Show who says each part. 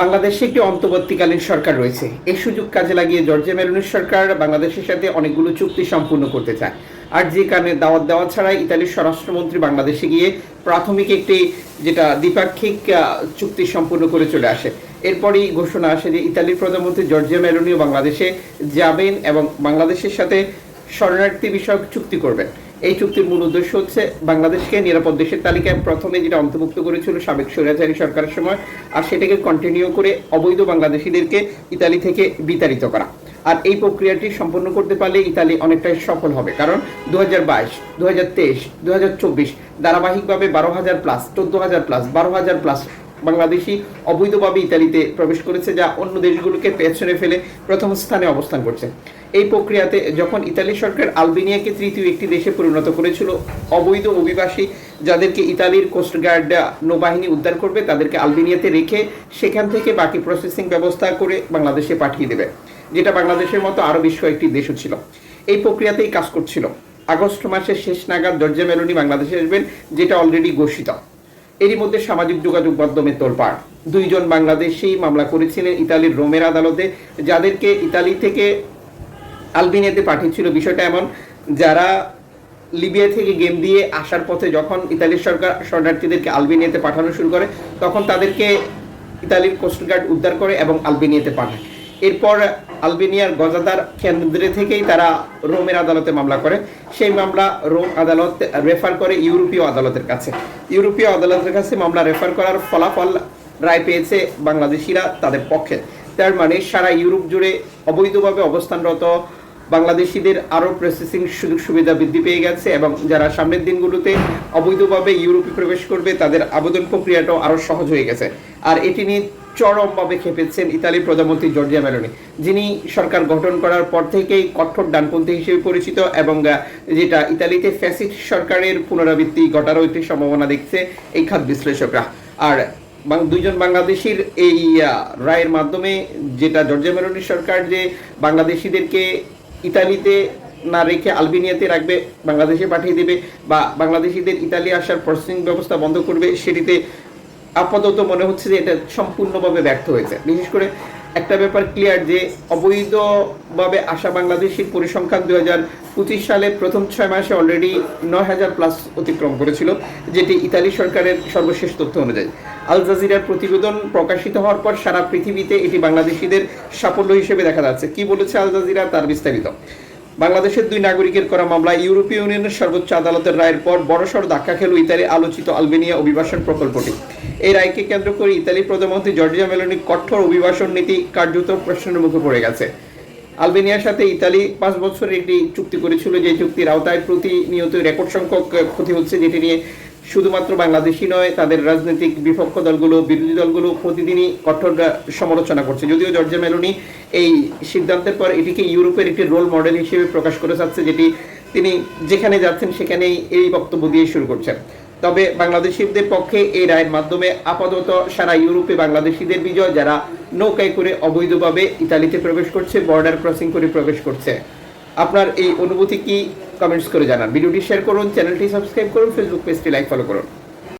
Speaker 1: বাংলাদেশে একটি অন্তর্বর্তীকালীন সরকার রয়েছে। এই সুযোগ কাজে লাগিয়ে জর্জিয়া মেলনের সরকার বাংলাদেশের সাথে অনেকগুলো চুক্তি সম্পূর্ণ করতে চায়। আর যে কারণে দাওয়াত দেওয়া ছাড়াই ইতালির স্বরাষ্ট্রমন্ত্রী বাংলাদেশে গিয়ে প্রাথমিক একটি যেটা দ্বিপাক্ষিক চুক্তি সম্পূর্ণ করে চলে আসে। এরপরই ঘোষণা আসে যে ইতালির প্রধানমন্ত্রী জর্জিয়া মেলোনিও বাংলাদেশে যাবেন এবং বাংলাদেশের সাথে শরণার্থী বিষয়ক চুক্তি করবেন। এই চুক্তির মূল উদ্দেশ্য হচ্ছে বাংলাদেশকে নিরাপদ দেশের তালিকায় প্রথমে যেটা অন্তর্ভুক্ত করেছিল সাবেক স্বৈরাচারী সরকারের সময়, আর সেটাকে কন্টিনিউ করে অবৈধ বাংলাদেশিদেরকে ইতালি থেকে বিতাড়িত করা। আর এই প্রক্রিয়াটি সম্পন্ন করতে পারলে ইতালি অনেকটাই সফল হবে, কারণ দু হাজার বাইশ দু হাজার তেইশ দু হাজার চব্বিশ ধারাবাহিকভাবে বারো হাজার প্লাস চোদ্দ হাজার প্লাস বারো হাজার প্লাস বাংলাদেশি অবৈধভাবে ইতালিতে প্রবেশ করেছে, যা অন্য দেশগুলোকে পেছনে ফেলে প্রথম স্থানে অবস্থান করছে। এই প্রক্রিয়াতে যখন ইতালি সরকার আলবেনিয়াকে তৃতীয় একটি দেশে পরিণত করেছিল, অবৈধ অভিবাসী যাদেরকে ইতালির কোস্টগার্ড নৌবাহিনী উদ্ধার করবে, তাদেরকে আলবেনিয়াতে রেখে সেখান থেকে বাকি প্রসেসিং ব্যবস্থা করে বাংলাদেশে পাঠিয়ে দেবে, যেটা বাংলাদেশের মতো আরও বেশ কয়েকটি দেশও ছিল। এই প্রক্রিয়াতেই কাজ করছিল। আগস্ট মাসের শেষ নাগাদ দরজা মেলোনি বাংলাদেশে আসবেন, যেটা অলরেডি ঘোষিত। এরই মধ্যে সামাজিক যোগাযোগ মাধ্যমে তোলপাড়। দুইজন বাংলাদেশি মামলা করেছিলেন ইতালির রোমের আদালতে, যাদেরকে ইতালি থেকে আলবেনিয়াতে পাঠিয়েছিল। বিষয়টা এমন, যারা লিবিয়া থেকে গেম দিয়ে আসার পথে যখন ইতালির সরকার, শরণার্থীদেরকে আলবেনিয়াতে পাঠানো শুরু করে, তখন তাদেরকে ইতালির কোস্টগার্ড উদ্ধার করে এবং আলবেনিয়াতে পাঠায়। এরপর আলবেনিয়ার গজাদার কেন্দ্রে থেকেই তারা রোমের আদালতে মামলা করে। সেই মামলা রোম আদালত রেফার করে ইউরোপীয় আদালতের কাছে। ইউরোপীয় আদালতের কাছে মামলা রেফার করার ফলাফল রায় পেয়েছে বাংলাদেশিরা তাদের পক্ষে। তার মানে সারা ইউরোপ জুড়ে অবৈধভাবে অবস্থানরত বাংলাদেশিদের আরও প্রসেসিং সুযোগ সুবিধা বৃদ্ধি পেয়ে গেছে এবং যারা সামনের দিনগুলোতে অবৈধভাবে ইউরোপে প্রবেশ করবে, তাদের আবেদন প্রক্রিয়াটাও আরও সহজ হয়ে গেছে। আর এটি নিয়ে চরমভাবে খেপেছেন ইতালির প্রধানমন্ত্রী জর্জিয়া মেলোনি, যিনি সরকার গঠন করার পর থেকেই কঠোর ডানপন্থী হিসেবে পরিচিত এবং যেটা ইতালিতে ফ্যাসিস্ট সরকারের পুনরাবৃত্তি ঘটারও একটি সম্ভাবনা দেখছে এই খাত বিশ্লেষকরা। আর দুইজন বাংলাদেশির এই রায়ের মাধ্যমে যেটা জর্জিয়া মেলোনি সরকার যে বাংলাদেশিদেরকে ইতালিতে না রেখে আলবেনিয়াতে রাখবে, বাংলাদেশে পাঠিয়ে দেবে বা বাংলাদেশিদের ইতালি আসার প্রসেসিং ব্যবস্থা বন্ধ করবে, সেটিতে আপাতত মনে হচ্ছে যে এটা সম্পূর্ণভাবে ব্যর্থ হয়েছে। বিশেষ করে একটা ব্যাপার ক্লিয়ার যে অবৈধভাবে আসা বাংলাদেশির পরিসংখ্যান দু হাজার পঁচিশ সালে প্রথম ছয় মাসে অলরেডি নয় হাজার প্লাস অতিক্রম করেছিল, যেটি ইতালি সরকারের সর্বশেষ তথ্য অনুযায়ী। আল জাজিরার প্রতিবেদন প্রকাশিত হওয়ার পর সারা পৃথিবীতে এটি বাংলাদেশিদের সাফল্য হিসেবে দেখা যাচ্ছে। কি বলেছে আল জাজিরা তার বিস্তারিত। বাংলাদেশের দুই নাগরিকের করা মামলায় ইউরোপীয় ইউনিয়নের সর্বোচ্চ আদালতের রায়ের পর বড়সড় ধাক্কা খেল ইতালি আলোচিত আলবেনিয়া অভিবাসন প্রকল্পটি। এই রায়কে কেন্দ্র করে ইতালি প্রধানমন্ত্রী জর্জিয়া মেলোনি কঠোর অভিবাসন নীতি কার্যত প্রশ্নের মুখে পড়ে গেছে। আলবেনিয়ার সাথে ইতালি পাঁচ বছরের একটি চুক্তি করেছিল যে চুক্তির আওতায় প্রতিনিয়ত রেকর্ড সংখ্যক ক্ষতি হচ্ছে, যেটি নিয়ে শুধুমাত্র বাংলাদেশি নয়, তাদের রাজনৈতিক বিপক্ষ দলগুলো, বিরোধী দলগুলো প্রতিদিনই কঠোর সমালোচনা করছে। যদিও জর্জা মেলোনি এই সিদ্ধান্তের পর এটিকে ইউরোপের একটি রোল মডেল হিসেবে প্রকাশ করে যাচ্ছে, যেটি তিনি যেখানে যাচ্ছেন সেখানেই এই বক্তব্য দিয়ে শুরু করছেন। তবে বাংলাদেশিদের পক্ষে এই রায়ের মাধ্যমে আপাতত সারা ইউরোপে বাংলাদেশিদের বিজয়, যারা নৌকায় করে অবৈধভাবে ইতালিতে প্রবেশ করছে বর্ডার ক্রসিং করে প্রবেশ করছে। আপনার এই অনুভূতি কি কমেন্টস করে জানান। ভিডিওটি শেয়ার করুন চ্যানেলটি সাবস্ক্রাইব করুন ফেসবুক পেজটি লাইক ফলো করুন।